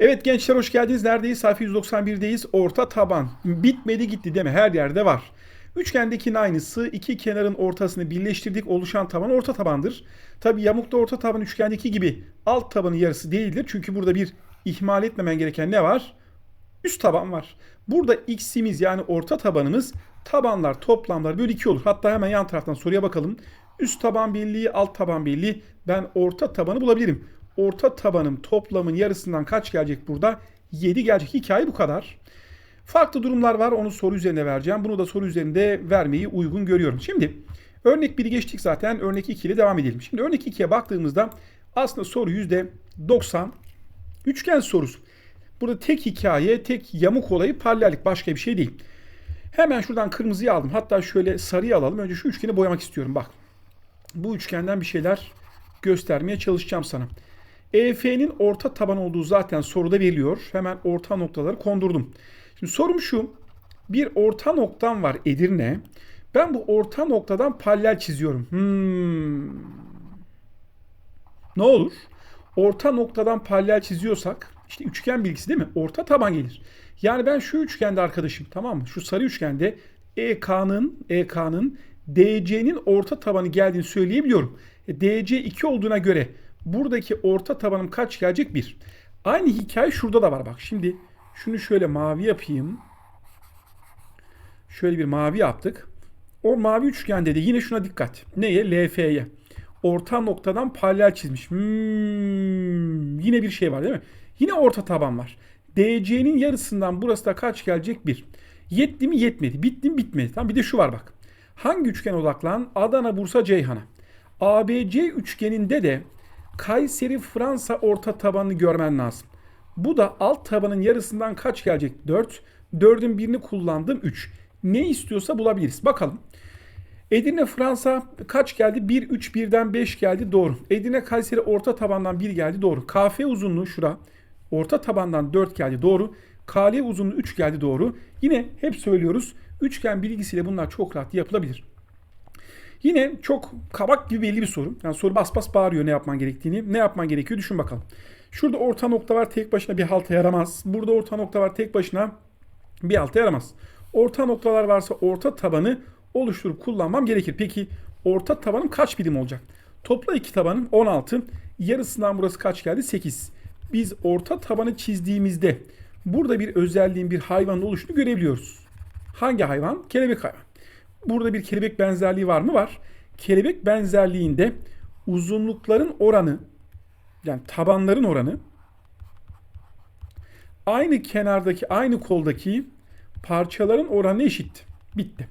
Evet gençler hoş geldiniz. Neredeyiz? Sayfa 191'deyiz. Orta taban. Bitmedi gitti deme. Her yerde var. Üçgendekinin aynısı. iki kenarın ortasını birleştirdik. Oluşan taban orta tabandır. Tabi yamukta orta taban üçgendeki gibi alt tabanın yarısı değildir. Çünkü burada bir ihmal etmemen gereken ne var? Üst taban var. Burada x'imiz yani orta tabanımız tabanlar toplamlar bölü 2 olur. Hatta hemen yan taraftan soruya bakalım. Üst taban birliği alt taban birliği ben orta tabanı bulabilirim. Orta tabanım toplamın yarısından kaç gelecek burada? 7 gelecek. Hikaye bu kadar. Farklı durumlar var. Onu soru üzerinde vereceğim. Bunu da soru üzerinde vermeyi uygun görüyorum. Şimdi örnek 1'i geçtik zaten. Örnek 2 ile devam edelim. Şimdi örnek 2'ye baktığımızda aslında soru %90 üçgen sorusu. Burada tek hikaye, tek yamuk olayı paralellik. Başka bir şey değil. Hemen şuradan kırmızıyı aldım. Hatta şöyle sarıyı alalım. Önce şu üçgeni boyamak istiyorum. Bak. Bu üçgenden bir şeyler göstermeye çalışacağım sana. EF'nin orta taban olduğu zaten soruda veriliyor. Hemen orta noktaları kondurdum. Şimdi sorum şu. Bir orta noktam var Edirne. Ben bu orta noktadan paralel çiziyorum. Hmm. Ne olur? Orta noktadan paralel çiziyorsak işte üçgen bilgisi değil mi? Orta taban gelir. Yani ben şu üçgende arkadaşım tamam mı? Şu sarı üçgende EK'nın EK'nın DC'nin orta tabanı geldiğini söyleyebiliyorum. E, DC 2 olduğuna göre buradaki orta tabanım kaç gelecek? 1. Aynı hikaye şurada da var bak. Şimdi şunu şöyle mavi yapayım. Şöyle bir mavi yaptık. O mavi üçgende de yine şuna dikkat. Neye? LF'ye. Orta noktadan paralel çizmiş. Hmm, yine bir şey var değil mi? Yine orta taban var. DC'nin yarısından burası da kaç gelecek? 1. Yetti mi? Yetmedi. Bitti mi? Bitmedi. Tamam bir de şu var bak. Hangi üçgen odaklan? Adana, Bursa, Ceyhan'a. ABC üçgeninde de Kayseri, Fransa orta tabanını görmen lazım. Bu da alt tabanın yarısından kaç gelecek? 4. 4'ün birini kullandım 3. Ne istiyorsa bulabiliriz. Bakalım. Edirne Fransa kaç geldi? 1 3 1'den 5 geldi doğru. Edirne Kayseri orta tabandan 1 geldi doğru. KF uzunluğu şura. Orta tabandan 4 geldi doğru. KL uzunluğu 3 geldi doğru. Yine hep söylüyoruz. Üçgen bilgisiyle bunlar çok rahat yapılabilir. Yine çok kabak gibi belli bir soru. Yani soru bas bas bağırıyor ne yapman gerektiğini. Ne yapman gerekiyor düşün bakalım. Şurada orta nokta var tek başına bir halta yaramaz. Burada orta nokta var tek başına bir halta yaramaz. Orta noktalar varsa orta tabanı oluşturup kullanmam gerekir. Peki orta tabanım kaç birim olacak? Topla iki tabanım 16. Yarısından burası kaç geldi? 8. Biz orta tabanı çizdiğimizde burada bir özelliğin bir hayvanın oluşunu görebiliyoruz. Hangi hayvan? Kelebek hayvan. Burada bir kelebek benzerliği var mı? Var. Kelebek benzerliğinde uzunlukların oranı yani tabanların oranı aynı kenardaki aynı koldaki parçaların oranı eşit. Bitti.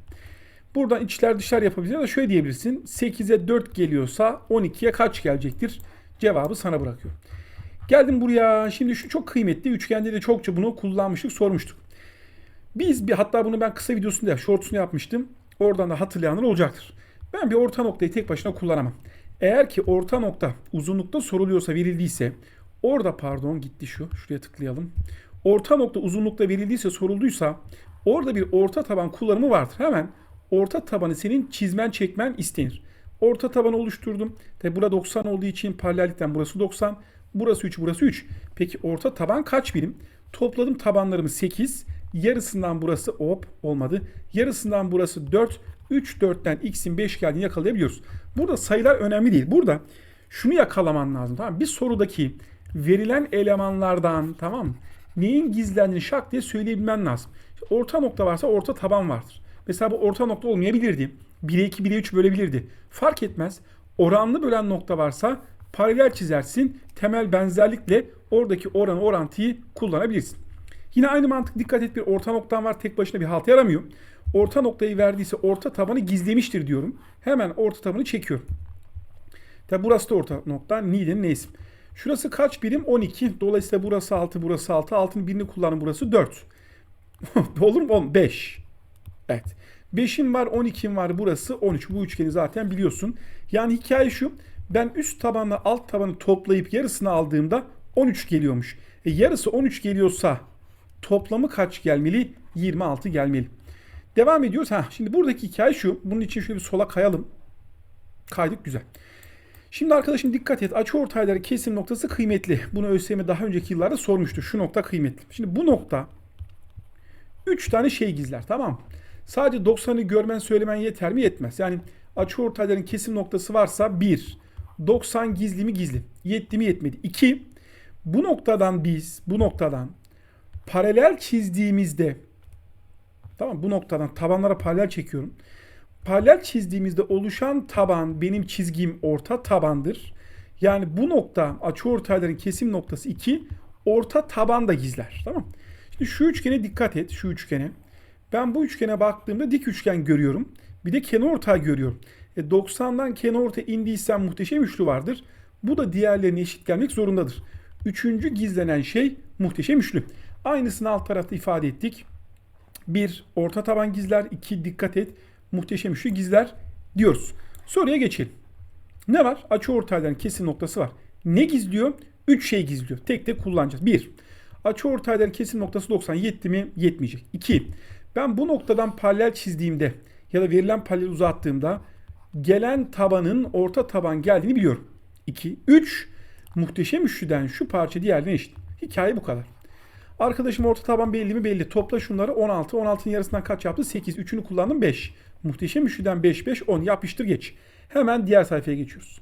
Buradan içler dışlar yapabiliriz ya da şöyle diyebilirsin. 8'e 4 geliyorsa 12'ye kaç gelecektir? Cevabı sana bırakıyorum. Geldim buraya. Şimdi şu çok kıymetli. Üçgende de çokça bunu kullanmıştık, sormuştuk. Biz bir hatta bunu ben kısa videosunda, shortsunu yapmıştım. Oradan da hatırlayanlar olacaktır. Ben bir orta noktayı tek başına kullanamam. Eğer ki orta nokta uzunlukta soruluyorsa verildiyse orada pardon gitti şu. Şuraya tıklayalım. Orta nokta uzunlukta verildiyse sorulduysa orada bir orta taban kullanımı vardır. Hemen orta tabanı senin çizmen çekmen istenir. Orta tabanı oluşturdum. Tabi burada 90 olduğu için paralellikten burası 90. Burası 3 burası 3. Peki orta taban kaç birim? Topladım tabanlarımı 8. Yarısından burası hop olmadı. Yarısından burası 4. 3 4'ten x'in 5 geldiğini yakalayabiliyoruz. Burada sayılar önemli değil. Burada şunu yakalaman lazım. Tamam Bir sorudaki verilen elemanlardan tamam? Neyin gizlendiğini şak diye söyleyebilmen lazım. Orta nokta varsa orta taban vardır. Mesela bu orta nokta olmayabilirdi. 1'e 2, 1'e 3 bölebilirdi. Fark etmez. Oranlı bölen nokta varsa paralel çizersin. Temel benzerlikle oradaki oranı orantıyı kullanabilirsin. Yine aynı mantık dikkat et bir orta noktan var tek başına bir halt yaramıyor. Orta noktayı verdiyse orta tabanı gizlemiştir diyorum. Hemen orta tabanı çekiyorum. Tabi burası da orta nokta. Need'in neyse. Şurası kaç birim? 12. Dolayısıyla burası 6, burası 6. Altın birini kullanın burası 4. Olur mu? 10, 5. Evet. 5'in var, 12'in var. Burası 13. Bu üçgeni zaten biliyorsun. Yani hikaye şu. Ben üst tabanla alt tabanı toplayıp yarısını aldığımda 13 geliyormuş. E yarısı 13 geliyorsa toplamı kaç gelmeli? 26 gelmeli. Devam ediyoruz. Ha, şimdi buradaki hikaye şu. Bunun için şöyle bir sola kayalım. Kaydık güzel. Şimdi arkadaşım dikkat et. Açı ortayları kesim noktası kıymetli. Bunu ÖSYM daha önceki yıllarda sormuştu. Şu nokta kıymetli. Şimdi bu nokta 3 tane şey gizler tamam? Sadece 90'ı görmen söylemen yeter mi? Yetmez. Yani açı ortayların kesim noktası varsa 1. 90 gizli mi gizli. Yetti mi yetmedi. 2. Bu noktadan biz bu noktadan paralel çizdiğimizde tamam bu noktadan tabanlara paralel çekiyorum. Paralel çizdiğimizde oluşan taban benim çizgim orta tabandır. Yani bu nokta açı ortayların kesim noktası 2 orta taban da gizler. Tamam. Şimdi şu üçgene dikkat et. Şu üçgene. Ben bu üçgene baktığımda dik üçgen görüyorum. Bir de kenarortay görüyorum. E 90'dan kenarortay indiysem muhteşem üçlü vardır. Bu da diğerlerine eşit gelmek zorundadır. Üçüncü gizlenen şey muhteşem üçlü. Aynısını alt tarafta ifade ettik. Bir orta taban gizler. iki dikkat et. Muhteşem üçlü gizler diyoruz. Soruya geçelim. Ne var? Açı ortayların kesim noktası var. Ne gizliyor? Üç şey gizliyor. Tek tek kullanacağız. Bir, açı ortayların kesim noktası 90. Yetti mi? Yetmeyecek. İki, ben bu noktadan paralel çizdiğimde ya da verilen paralel uzattığımda gelen tabanın orta taban geldiğini biliyorum. 2. 3. Muhteşem üçlüden şu parça diğerlerine eşit. Hikaye bu kadar. Arkadaşım orta taban belli mi belli. Topla şunları 16. 16'nın yarısından kaç yaptı? 8. 3'ünü kullandım 5. Muhteşem üçlüden 5 5 10 yapıştır geç. Hemen diğer sayfaya geçiyoruz.